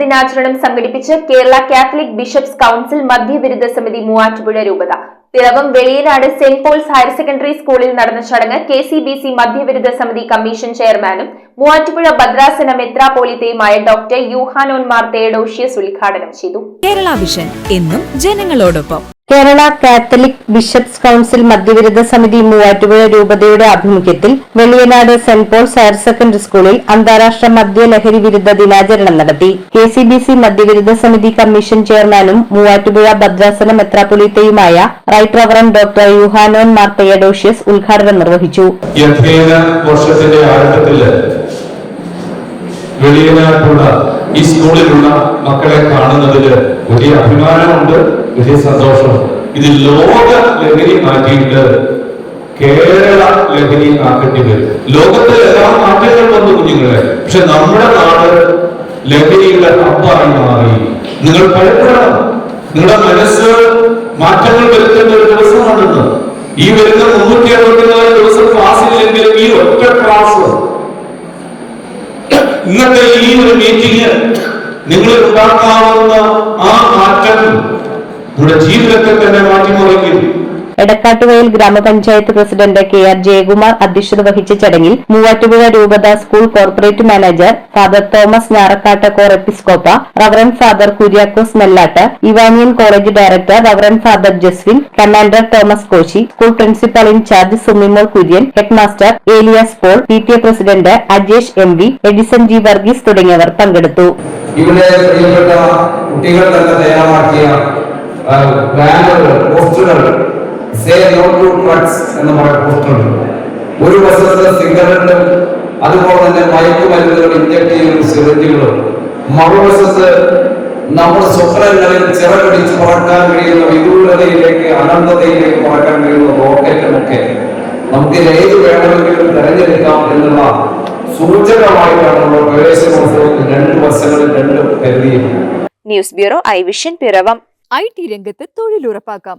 ദിനാചരണം സംഘടിപ്പിച്ച് Kerala Catholic bishops council മധ്യവിരുദ്ധ സമിതി മൂവാറ്റുപുഴ രൂപത. Piravom Veliyanad Saint Paul's higher secondary സ്കൂളിൽ നടന്ന ചടങ്ങ് കെ സി ബി സി മധ്യവിരുദ്ധ സമിതി കമ്മീഷൻ ചെയർമാനും മൂവാറ്റുപുഴ ഭദ്രാസന മെത്രാപോളിത്തയുമായ ഡോക്ടർ യൂഹാനോൻ മാർ തേഡോഷ്യസ് ഉദ്ഘാടനം ചെയ്തു. കേരള വിഷൻ എന്നും ജനങ്ങളോടൊപ്പം. കേരള കാത്തലിക് ബിഷപ്സ് കൌൺസിൽ മദ്യവിരുദ്ധ സമിതി മൂവാറ്റുപുഴ രൂപതയുടെ ആഭിമുഖ്യത്തിൽ Veliyanad saint Paul's higher secondary സ്കൂളിൽ അന്താരാഷ്ട്ര മദ്യ ലഹരി വിരുദ്ധ ദിനാചരണം നടത്തി. കെ സി ബി സി മദ്യവിരുദ്ധ സമിതി കമ്മീഷൻ ചെയർമാനും മൂവാറ്റുപുഴ ഭദ്രാസന മെത്രാപൊലീത്തയുമായ right reverend doctor Yuhanon Mar Theodosius ഉദ്ഘാടനം നിർവഹിച്ചു. വർഷത്തിന്റെ ആരംഭത്തിൽ ഈ സ്കൂളിലുള്ള മക്കളെ കാണുന്നതിൽ വലിയ അഭിമാനമുണ്ട് വലിയ സന്തോഷം. ഇത് ലോക ലഹരി മാറ്റിയിട്ട് കേരള ലഹരി ആക്കേണ്ടി വരും ലോകത്തിൽ എല്ലാ മാറ്റങ്ങൾ വന്നു കുഞ്ഞുങ്ങളെ. പക്ഷെ നമ്മുടെ നാട് ലഹരിയുടെ ഹബ്ബായി മാറി. നിങ്ങൾ ഭയപ്പെടണം. നിങ്ങളുടെ മനസ്സ് മാറ്റങ്ങൾ വരുത്തേണ്ട ഒരു ദിവസമാണെന്ന് ഈ വരുന്ന മുന്നൂറ്റി അറുപത്തിനാല് ദിവസം ക്ലാസ് ഇല്ലെങ്കിൽ ഈ ഒറ്റ ക്ലാസ് ഇന്നത്തെ ഈ ഒരു മീറ്റിംഗ് നിങ്ങൾ ഉണ്ടാക്കാവുന്ന ആ മാറ്റം നമ്മുടെ ജീവിതത്തെ തന്നെ മാറ്റിമറിക്കും. എടക്കാട്ടുവയൽ ഗ്രാമപഞ്ചായത്ത് പ്രസിഡന്റ് കെ ആർ ജയകുമാർ അധ്യക്ഷത വഹിച്ച ചടങ്ങിൽ മൂവാറ്റുപുഴ രൂപത school corporate manager father Thomas Njarakkatt Cor Episcopa reverend father Kuriakose Nellatt Ivanian college director reverend father Jaswin commander Thomas Koshy school principal in charge Sumimol Kurian head master Elias Paul P T A president Ajesh M V Edison G Varghese തുടങ്ങിയവർ പങ്കെടുത്തു. ഇവിടെ കുട്ടികൾ തന്നെ തയ്യാറാക്കിയ ബാനറുകൾ പോസ്റ്ററുകൾ say no to drugs എന്ന് പറയുന്ന പോസ്റ്ററുകൾ ഒരു വശത്ത് സിഗരറ്റും അതുപോലെ തന്നെ മയക്കുമരുന്നുകൾ ഇഞ്ചക്ട് ചെയ്യുന്ന സിറിഞ്ചുകളും മറുവശത്ത് നമ്മുടെ സ്വപ്നങ്ങളിൽ ചിറകടിച്ച് പറക്കാൻ കഴിയുന്ന വിദൂരതയിലേക്ക് അനന്തതയിലേക്ക് പറക്കാൻ കഴിയുന്ന റോക്കറ്റുമൊക്കെ നമുക്ക് ഏത് വേണമെങ്കിലും തെരഞ്ഞെടുക്കാം എന്നുള്ള സൂചകമായിട്ടാണ് നമ്മുടെ പ്രവേശനോത്സവത്തിൽ രണ്ട് വശങ്ങളിൽ രണ്ട് കരുതിയിരിക്കുന്നത് news bureau I vision Piravom. I T രംഗത്ത് തൊഴിലുറപ്പാക്കാം.